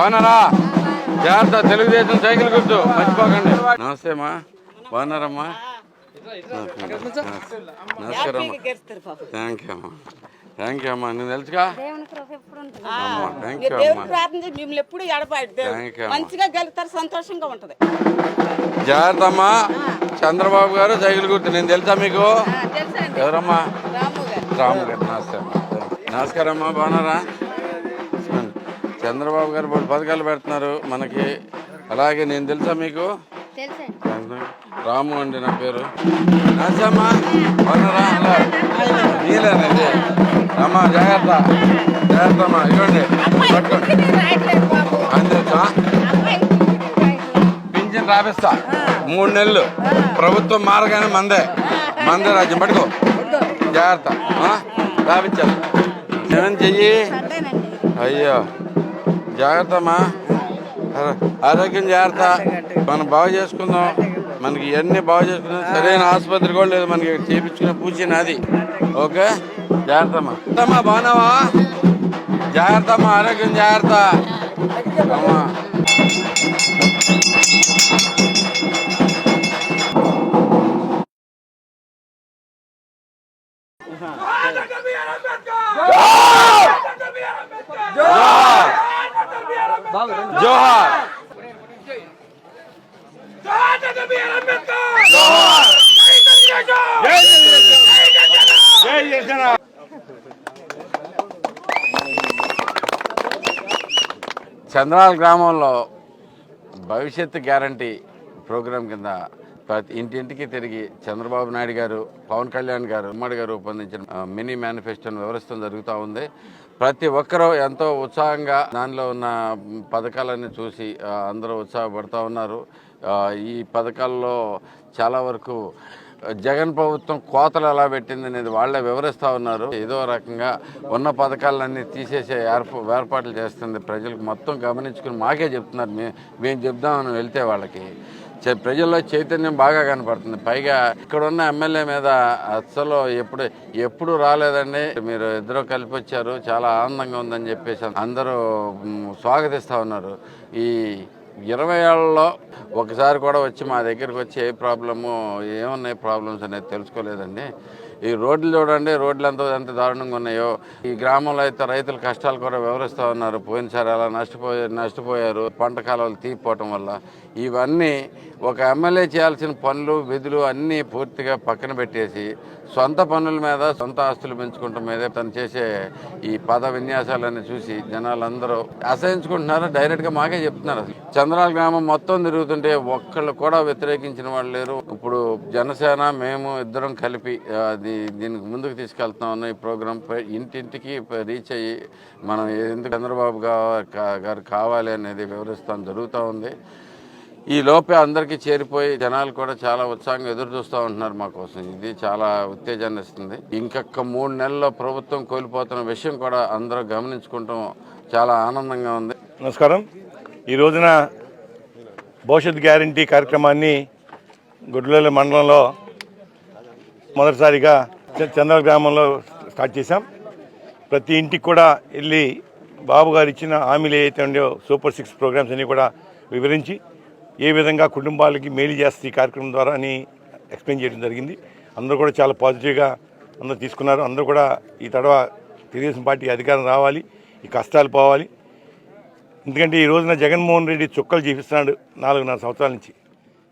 బాగున్నారా? జాగ్రత్త తెలుగుదేశం సైకిల్ గుర్తు. మర్చిపోకండి. నమస్తే అమ్మా. బాగున్నారమ్మా? నమస్కారం. థ్యాంక్ యూ అమ్మా. థ్యాంక్ యూ అమ్మా. నువ్వు తెలుసుగా? మిమ్మల్ని ఎప్పుడు. మంచిగా గెలుస్తారు సంతోషంగా ఉంటది. జాగ్రత్త అమ్మా. చంద్రబాబు గారు సైకిల్ గుర్తు. నేను తెలుసా మీకు? ఎవరమ్మా? రాము గారు. రాము గారు. నమస్తే అమ్మా. నమస్కారం అమ్మా. బాగున్నారా? చంద్రబాబు గారు మూడు పథకాలు పెడుతున్నారు మనకి. అలాగే నేను తెలుసా మీకు? రాము అండి నా పేరు. నీలేనండి అమ్మా జాగ్రత్త. జాగ్రత్త అమ్మా ఇవ్వండి. పట్టుకోండి. పింఛన్ రాపిస్తా. మూడు నెలలు. ప్రభుత్వం మారగానే మందే. మందే రాజ్యం. పట్టుకో. జాగ్రత్త? రాపించాలి ఏమని చెయ్యి? అయ్యో. జాగ్రత్త అమ్మా ఆరోగ్యం జాగ్రత్త. మనం బాగు చేసుకుందాం. మనకి ఇవన్నీ బాగు చేసుకుందాం. సరైన ఆసుపత్రి కూడా లేదు మనకి. చేపించుకునే పూచి నాది. ఓకే? జాగ్రత్త అమ్మా బాగున్నావా? జాగ్రత్త అమ్మా ఆరోగ్యం జాగ్రత్త. అమ్మా. జోహార్. చంద్రాల గ్రామంలో భవిష్యత్తు గ్యారంటీ ప్రోగ్రాం కింద ప్రతి ఇంటింటికి తిరిగి చంద్రబాబు నాయుడు గారు పవన్ కళ్యాణ్ గారు ఉమ్మడి గారు రూపొందించిన మినీ మేనిఫెస్టోను వివరిస్తూ జరుగుతూ ఉంది. ప్రతి ఒక్కరూ ఎంతో ఉత్సాహంగా దానిలో ఉన్న పథకాలన్నీ చూసి అందరూ ఉత్సాహపడుతూ ఉన్నారు. ఈ పథకాల్లో చాలా వరకు జగన్ ప్రభుత్వం కోతలు ఎలా పెట్టింది అనేది వాళ్ళే వివరిస్తూ ఉన్నారు. ఏదో రకంగా ఉన్న పథకాలన్నీ తీసేసే ఏర్పాట్లు చేస్తుంది. ప్రజలకు మొత్తం గమనించుకుని మాకే చెప్తున్నారు. మేము మేము చెప్దామని వెళ్తే వాళ్ళకి. ప్రజల్లో చైతన్యం బాగా కనపడుతుంది. పైగా ఇక్కడ ఉన్న ఎమ్మెల్యే మీద అసలు ఎప్పుడు ఎప్పుడు రాలేదండి. మీరు ఇద్దరు కలిపి వచ్చారు. చాలా ఆనందంగా ఉందని చెప్పేసి అందరూ స్వాగతిస్తూ ఉన్నారు. ఈ ఇరవై ఏళ్ళలో ఒకసారి కూడా వచ్చి మా దగ్గరికి వచ్చి ఏ ప్రాబ్లము ఏమున్నాయి ప్రాబ్లమ్స్ అనేది తెలుసుకోలేదండి. ఈ రోడ్లు చూడండి రోడ్లు ఎంత ఎంత దారుణంగా ఉన్నాయో. ఈ గ్రామంలో అయితే రైతుల కష్టాలు కూడా వివరిస్తూ ఉన్నారు. పోయినసారి అలా నష్టపోయి నష్టపోయారు. పంట కాలువలు తీపిపోవటం వల్ల. ఇవన్నీ ఒక ఎమ్మెల్యే చేయాల్సిన పనులు విధులు అన్నీ పూర్తిగా పక్కన పెట్టేసి సొంత పనుల మీద సొంత ఆస్తులు పెంచుకుంటాం మీదే తను చేసే ఈ పద విన్యాసాలన్నీ చూసి జనాలందరూ అసహించుకుంటున్నారు. డైరెక్ట్గా మాకే చెప్తున్నారు అసలు. చంద్రాల గ్రామం మొత్తం తిరుగుతుంటే ఒక్కళ్ళు కూడా వ్యతిరేకించిన వాళ్ళు లేరు. ఇప్పుడు జనసేన మేము ఇద్దరం కలిపి అది దీనికి ముందుకు తీసుకెళ్తున్నాం అన్న ఈ ప్రోగ్రాం పై ఇంటింటికి రీచ్ అయ్యి మనం ఎందుకు చంద్రబాబు గారు కావాలి అనేది వివరిస్తాం జరుగుతూ ఉంది. ఈ లోపే అందరికీ చేరిపోయి జనాలు కూడా చాలా ఉత్సాహంగా ఎదురు చూస్తూ ఉంటున్నారు మా కోసం. ఇది చాలా ఉత్తేజాన్ని ఇస్తుంది. ఇంకొక మూడు నెలల్లో ప్రభుత్వం కోల్పోతున్న విషయం కూడా అందరూ గమనించుకుంటాం చాలా ఆనందంగా ఉంది. నమస్కారం. ఈ రోజున భవిష్యత్ గ్యారంటీ కార్యక్రమాన్ని గుడ్లల మండలంలో మొదటిసారిగా చంద్ర గ్రామంలో స్టార్ట్ చేశాం. ప్రతి ఇంటికి కూడా వెళ్ళి బాబు గారు ఇచ్చిన హామీలు ఏవైతే ఉండేవో సూపర్ సిక్స్ ప్రోగ్రామ్స్ అన్నీ కూడా వివరించి ఏ విధంగా కుటుంబాలకి మేలు చేస్తే ఈ కార్యక్రమం ద్వారా అని ఎక్స్ప్లెయిన్ చేయడం జరిగింది. అందరూ కూడా చాలా పాజిటివ్గా అందరూ తీసుకున్నారు. అందరూ కూడా ఈ తడవ తెలుగుదేశం పార్టీ అధికారం రావాలి ఈ కష్టాలు పోవాలి. ఎందుకంటే ఈ రోజున జగన్మోహన్ రెడ్డి చుక్కలు చూపిస్తున్నాడు నాలుగున్నర సంవత్సరాల నుంచి.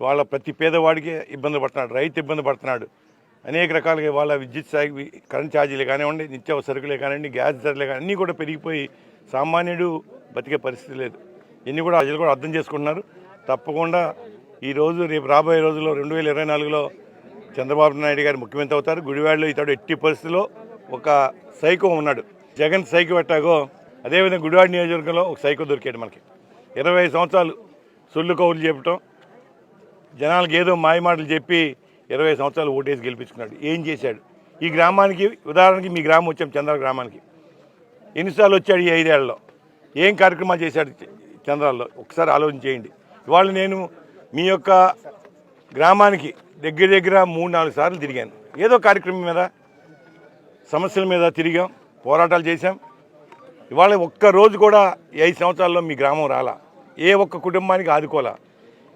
వాళ్ళ ప్రతి పేదవాడికి ఇబ్బంది పడుతున్నాడు రైతు ఇబ్బంది పడుతున్నాడు. అనేక రకాలుగా వాళ్ళ విద్యుత్ సాగి కరెంట్ ఛార్జీలు కానివ్వండి నిత్యావసర సరుకులే కానివ్వండి గ్యాస్ ధరలే కానీ అన్నీ కూడా పెరిగిపోయి సామాన్యుడు బతికే పరిస్థితి లేదు. ఇన్ని కూడా ప్రజలు కూడా అర్థం చేసుకుంటున్నారు. తప్పకుండా ఈరోజు రేపు రాబోయే రోజుల్లో రెండు వేల ఇరవై నాలుగులో చంద్రబాబు నాయుడు గారు ముఖ్యమంత్రి అవుతారు. గుడివాడలో ఇతడు ఎట్టి పరిస్థితిలో ఒక సైకో ఉన్నాడు. జగన్ సైకో పెట్టాగో అదేవిధంగా గుడివాడ నియోజకవర్గంలో ఒక సైకో దొరికాడు మనకి. ఇరవై సంవత్సరాలు సొల్లు కౌలు చెప్పటం జనాలకు ఏదో మాయమాటలు చెప్పి ఇరవై సంవత్సరాలు ఓటేసి గెలిపించుకున్నాడు. ఏం చేశాడు? ఈ గ్రామానికి ఉదాహరణకి మీ గ్రామం వచ్చాం చంద్ర గ్రామానికి. ఎన్నిసార్లు వచ్చాడు ఈ ఐదేళ్ళలో? ఏం కార్యక్రమాలు చేశాడు చంద్రాల్లో? ఒకసారి ఆలోచన చేయండి. ఇవాళ నేను మీ యొక్క గ్రామానికి దగ్గర దగ్గర మూడు నాలుగు సార్లు తిరిగాను. ఏదో కార్యక్రమం మీద సమస్యల మీద తిరిగాం పోరాటాలు చేశాం. ఇవాళ ఒక్క రోజు కూడా ఐదు సంవత్సరాల్లో మీ గ్రామం రాలా. ఏ ఒక్క కుటుంబానికి ఆదుకోలా.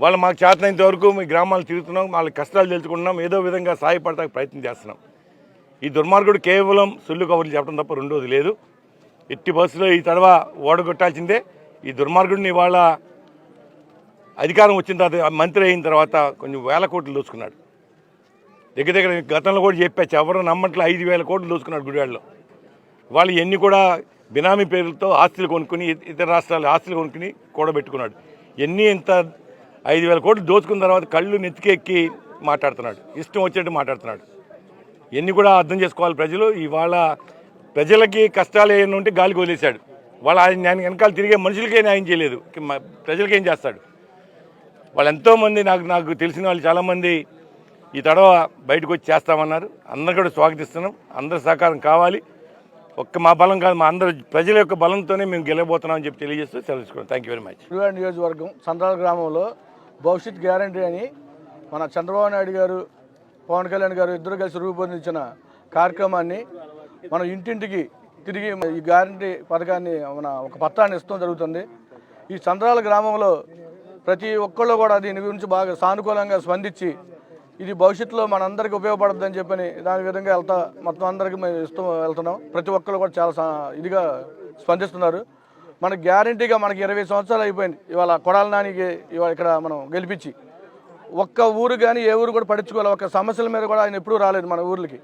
వాళ్ళు మాకు చేతనైనంత వరకు మీ గ్రామాలు తిరుగుతున్నాం వాళ్ళ కష్టాలు తెలుసుకుంటున్నాం ఏదో విధంగా సహాయపడటానికి ప్రయత్నం చేస్తున్నాం. ఈ దుర్మార్గుడు కేవలం సొల్లు కబుర్లు చెప్పడం తప్ప రెండోది లేదు. ఎట్టి బస్సులో ఈ తడవ ఓడగొట్టాల్సిందే. ఈ దుర్మార్గుడిని ఇవాళ అధికారం వచ్చిన తర్వాత మంత్రి అయిన తర్వాత కొంచెం వేల కోట్లు దోచుకున్నాడు దగ్గర దగ్గర గతంలో కూడా చెప్పచ్చు ఎవరు నమ్మట్లో ఐదు వేల కోట్లు దోచుకున్నాడు గుడివాడలో. వాళ్ళు ఎన్ని కూడా బినామీ పేర్లతో ఆస్తులు కొనుక్కుని ఇతర రాష్ట్రాలు ఆస్తులు కొనుక్కుని కూడబెట్టుకున్నాడు. ఎన్ని ఇంత ఐదు వేల కోట్లు దోచుకున్న తర్వాత కళ్ళు నెత్తికెక్కి మాట్లాడుతున్నాడు ఇష్టం వచ్చినట్టు మాట్లాడుతున్నాడు. ఎన్ని కూడా అర్థం చేసుకోవాలి ప్రజలు ఇవాళ ప్రజలకి కష్టాలు ఏమైనా ఉంటే గాలికి వదిలేశాడు. వాళ్ళ ఆయన వెనకాల తిరిగే మనుషులకే న్యాయం చేయలేదు. ప్రజలకేం చేస్తాడు? వాళ్ళు ఎంతోమంది నాకు నాకు తెలిసిన వాళ్ళు చాలామంది ఈ తడవ బయటకు వచ్చి చేస్తామన్నారు. అందరు కూడా స్వాగతిస్తున్నాం. అందరి సహకారం కావాలి. ఒక్క మా బలం కాదు మా అందరు ప్రజల యొక్క బలంతోనే మేము గెలవబోతున్నాం అని చెప్పి తెలియజేస్తూ తెలుసుకున్నాం thank you very much Gudivada నియోజకవర్గం సంద్రాల గ్రామంలో భవిష్యత్ గ్యారంటీ అని మన చంద్రబాబు నాయుడు గారు పవన్ కళ్యాణ్ గారు ఇద్దరు కలిసి రూపొందించిన కార్యక్రమాన్ని మనం ఇంటింటికి తిరిగి ఈ గ్యారంటీ పథకాన్ని మన ఒక పత్రాన్ని ఇస్తాం జరుగుతుంది. ఈ చంద్రాల గ్రామంలో ప్రతి ఒక్కళ్ళు కూడా దీని గురించి బాగా సానుకూలంగా స్పందించి ఇది భవిష్యత్తులో మనందరికీ ఉపయోగపడుతుందని చెప్పని దాని విధంగా వెళ్తా మొత్తం అందరికీ మేము ఇస్తూ వెళ్తున్నాం. ప్రతి ఒక్కళ్ళు కూడా చాలా సా- ఇదిగా స్పందిస్తున్నారు. మనకి గ్యారంటీగా మనకి ఇరవై సంవత్సరాలు అయిపోయింది. ఇవాళ కొడాల నానికి ఇవాళ ఇక్కడ మనం గెలిపించి ఒక్క ఊరు కానీ ఏ ఊరు కూడా పట్టించుకోవాలి. ఒక్క సమస్యల మీద కూడా ఆయన ఎప్పుడూ రాలేదు మన ఊర్లకి.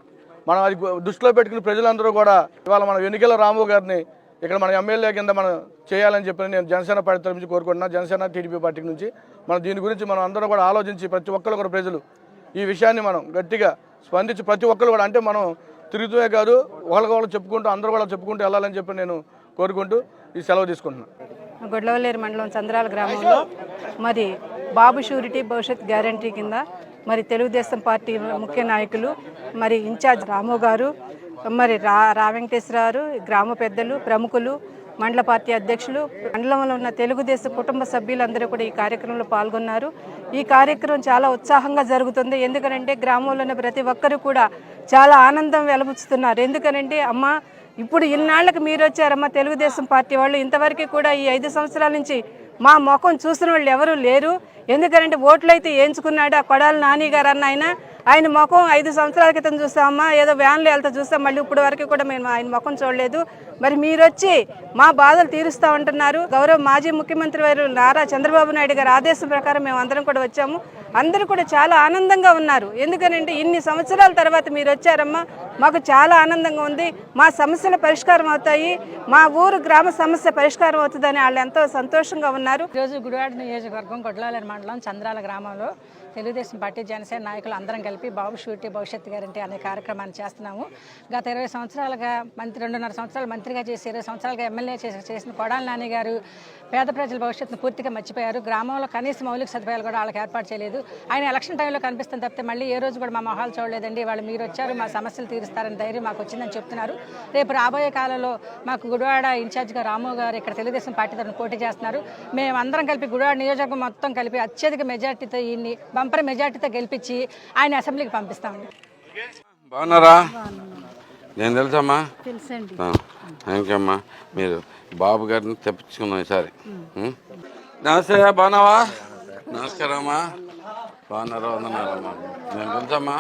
మనం అది దృష్టిలో పెట్టుకుని ప్రజలందరూ కూడా ఇవాళ మన ఎన్నికల రాము గారిని ఇక్కడ మన ఎమ్మెల్యే కింద మనం చేయాలని చెప్పి నేను జనసేన పార్టీ తరఫు నుంచి కోరుకుంటున్నా. జనసేన టీడీపీ పార్టీ నుంచి మనం దీని గురించి మనం అందరం కూడా ఆలోచించి ప్రతి ఒక్కరు కూడా ప్రజలు ఈ విషయాన్ని మనం గట్టిగా స్పందించి ప్రతి ఒక్కరు కూడా అంటే మనం తిరుగుతూనే కాదు ఒకరికొకరు చెప్పుకుంటూ అందరూ కూడా చెప్పుకుంటూ వెళ్ళాలని చెప్పి నేను కోరుకుంటూ ఈ సెలవు తీసుకుంటున్నాను గొడ్లవల్లేరు మండలం చంద్రాల గ్రామంలో మరి బాబు షూరిటీ భవిష్యత్ గ్యారంటీ కింద మరి తెలుగుదేశం పార్టీ ముఖ్య నాయకులు మరి ఇన్ఛార్జ్ రాము గారు మరి రా రా వెంకటేశ్వరరావు గ్రామ పెద్దలు ప్రముఖులు మండల పార్టీ అధ్యక్షులు మండలంలో ఉన్న తెలుగుదేశం కుటుంబ సభ్యులందరూ కూడా ఈ కార్యక్రమంలో పాల్గొన్నారు. ఈ కార్యక్రమం చాలా ఉత్సాహంగా జరుగుతుంది. ఎందుకనంటే గ్రామంలో ఉన్న ప్రతి ఒక్కరు కూడా చాలా ఆనందం వెలబుచ్చుతున్నారు. ఎందుకనంటే అమ్మ ఇప్పుడు ఇన్నాళ్ళకి మీరు వచ్చారమ్మా తెలుగుదేశం పార్టీ వాళ్ళు. ఇంతవరకు కూడా ఈ ఐదు సంవత్సరాల నుంచి మా ముఖం చూసిన వాళ్ళు ఎవరూ లేరు. ఎందుకంటే ఓట్లు అయితే వేయించుకున్నాడు ఆ కొడాలి నాని గారు అన్న ఆయన. ఆయన ముఖం ఐదు సంవత్సరాల క్రితం చూసామా? ఏదో వ్యాన్లో వెళ్తా చూస్తాం మళ్ళీ ఇప్పుడు వరకు కూడా మేము ఆయన ముఖం చూడలేదు. మరి మీరు వచ్చి మా బాధలు తీరుస్తూ ఉంటున్నారు. గౌరవ మాజీ ముఖ్యమంత్రి వారు నారా చంద్రబాబు నాయుడు గారి ఆదేశం ప్రకారం మేము అందరం కూడా వచ్చాము. అందరూ కూడా చాలా ఆనందంగా ఉన్నారు. ఎందుకనంటే ఇన్ని సంవత్సరాల తర్వాత మీరు వచ్చారమ్మా. మాకు చాలా ఆనందంగా ఉంది. మా సమస్యలు పరిష్కారం అవుతాయి. మా ఊరు గ్రామ సమస్య పరిష్కారం అవుతుందని వాళ్ళు ఎంతో సంతోషంగా ఉన్నారు. ఈరోజు గుడివాడ నియోజకవర్గం గొడ్లాలేరు మండలం చంద్రాల గ్రామంలో తెలుగుదేశం పార్టీ జనసేన నాయకులు అందరం కలిపి బాబు షూరిటీ భవిష్యత్ గ్యారంటీ అనే కార్యక్రమాన్ని చేస్తున్నాము. గత ఇరవై సంవత్సరాలుగా మంత్రి రెండున్నర సంవత్సరాలు మంత్రిగా చేసి ఇరవై సంవత్సరాలుగా ఎమ్మెల్యే చేసి చేసిన కొడాలి నాని గారు పేద ప్రజల భవిష్యత్తును పూర్తిగా మర్చిపోయారు. గ్రామంలో కనీస మౌలిక సదుపాయాలు కూడా వాళ్ళకి ఏర్పాటు చేయలేదు. ఆయన ఎలక్షన్ టైంలో కనిపిస్తుంది తప్పితే మళ్ళీ ఏ రోజు కూడా మా మొహాలు చూడలేదండి. వాళ్ళు మీరు వచ్చారు మా సమస్యలు తీరుస్తారని ధైర్యం మాకు వచ్చిందని చెప్తున్నారు. రేపు రాబోయే కాలంలో మాకు గుడివాడ ఇన్ఛార్జ్గా రాము గారు ఇక్కడ తెలుగుదేశం పార్టీ తరఫున పోటీ చేస్తున్నారు. మేము అందరం కలిపి గుడివాడ నియోజకవర్గం మొత్తం కలిపి అత్యధిక మెజార్టీతో ఈయన్ని బంపర్ మెజార్టీతో గెలిపించి ఆయన అసెంబ్లీకి పంపిస్తామండి. బాగున్నారా? నేను తెలుసమ్మా? తెలుసండి. థ్యాంక్ యూ అమ్మా మీరు బాబు గారిని తెప్పించుకున్నాం ఈసారి? నమస్తే బాగున్నావా? నమస్కారం అమ్మా బాగున్నారా వందనాలమ్మా నేను తెలుసమ్మా?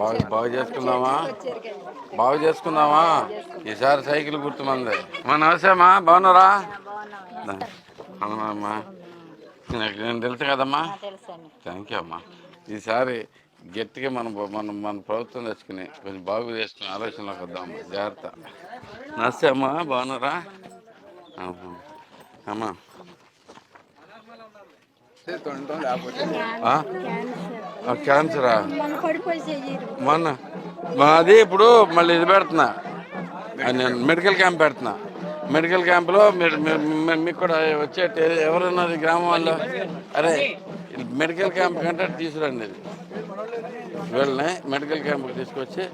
బాగు బాగు చేసుకుందామా బాగు చేసుకుందామా ఈసారి సైకిల్ గుర్తుమంది. అమ్మా నమస్తే అమ్మా. బాగున్నారా? అవునమ్మా నాకు నేను తెలుసు కదమ్మా? తెలుసండి. థ్యాంక్ యూ అమ్మా ఈసారి గట్టిగా మనం మనం మన ప్రభుత్వం తెచ్చుకుని కొంచెం బాగు చేసుకుని ఆలోచనలోకి వద్దాం జాగ్రత్త. నమస్తే అమ్మా బాగున్నారా? అమ్మా. క్యాన్సరా? మొన్న మాది ఇప్పుడు మళ్ళీ ఇది పెడుతున్నా. నేను మెడికల్ క్యాంప్ పెడుతున్నా. మెడికల్ క్యాంప్లో మీకు కూడా వచ్చే ఎవరన్నా ఎవరున్నారు గ్రామం వాళ్ళు? అరే మెడికల్ క్యాంప్ కంటే తీసుకురండి. ఇది వీళ్ళని మెడికల్ క్యాంప్కి తీసుకొచ్చి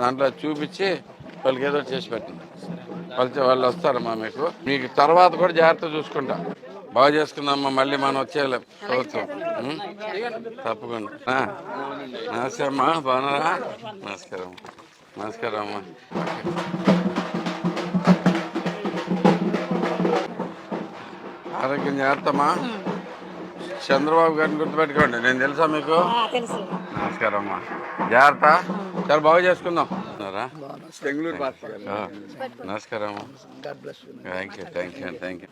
దాంట్లో చూపించి వాళ్ళకి ఏదో చేసి పెట్టండి. వాళ్ళు వాళ్ళు వస్తారమ్మా మీకు. మీకు తర్వాత కూడా జాగ్రత్త చూసుకుంటా. బాగా చేసుకుందామ్మా మళ్ళీ మనం వచ్చేయలేం. ప్రభుత్వం. తప్పకుండా. నమస్తే అమ్మా బాగున్నారా? నమస్కారం నమస్కారం అమ్మా. ఆరోగ్యం జాగ్రత్తమ్మా చంద్రబాబు గారిని గుర్తుపెట్టుకోండి. నేను తెలుసా మీకు? నమస్కారం అమ్మా. జాగ్రత్త. చాలా బాగా చేసుకుందాం? ఆ, నమస్కారం అమ్మా. Thank you. Thank you thank you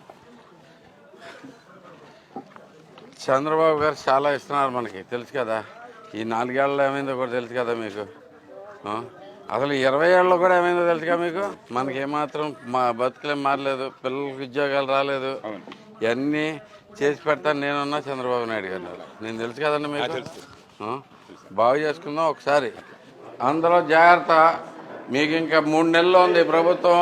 Chandrababu garu చాలా ఇస్తున్నారు మనకి. తెలుసు కదా? ఈ నాలుగేళ్ళలో ఏమైందో కూడా తెలుసు కదా మీకు? అసలు ఇరవై ఏళ్ళలో కూడా ఏమైందో తెలుసుగా మీకు? మనకి ఏమాత్రం మా బతుకులేం మారలేదు. పిల్లలకి ఉద్యోగాలు రాలేదు. ఇవన్నీ చేసి పెడతాను నేనున్నా చంద్రబాబు నాయుడు గారు. నేను తెలుసు కదండి మీకు? బాగు చేసుకుందాం ఒకసారి. అందులో జాగ్రత్త. మీకు ఇంకా మూడు నెలలు ఉంది ప్రభుత్వం.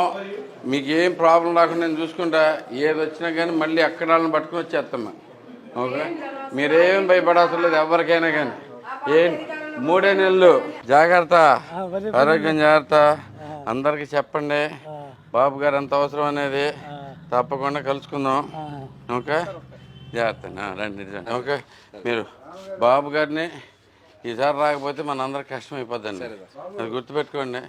మీకు ఏం ప్రాబ్లం రాకుండా నేను చూసుకుంటా. ఏది వచ్చినా కానీ మళ్ళీ అక్కడ వాళ్ళని పట్టుకుని వచ్చేస్తాం. ఓకే? మీరేం భయపడాల్సిన లేదు ఎవరికైనా కానీ. ఏం? మూడే నెలలు. జాగ్రత్త. ఆరోగ్యం జాగ్రత్త. అందరికి చెప్పండి. బాబు గారు ఎంత అవసరం అనేది తప్పకుండా కలుసుకుందాం. ఓకే? జాగ్రత్త. రండి. ఓకే? మీరు బాబు గారిని ఈసారి రాకపోతే మన అందరికి కష్టం అయిపోద్దండి. అది గుర్తుపెట్టుకోండి.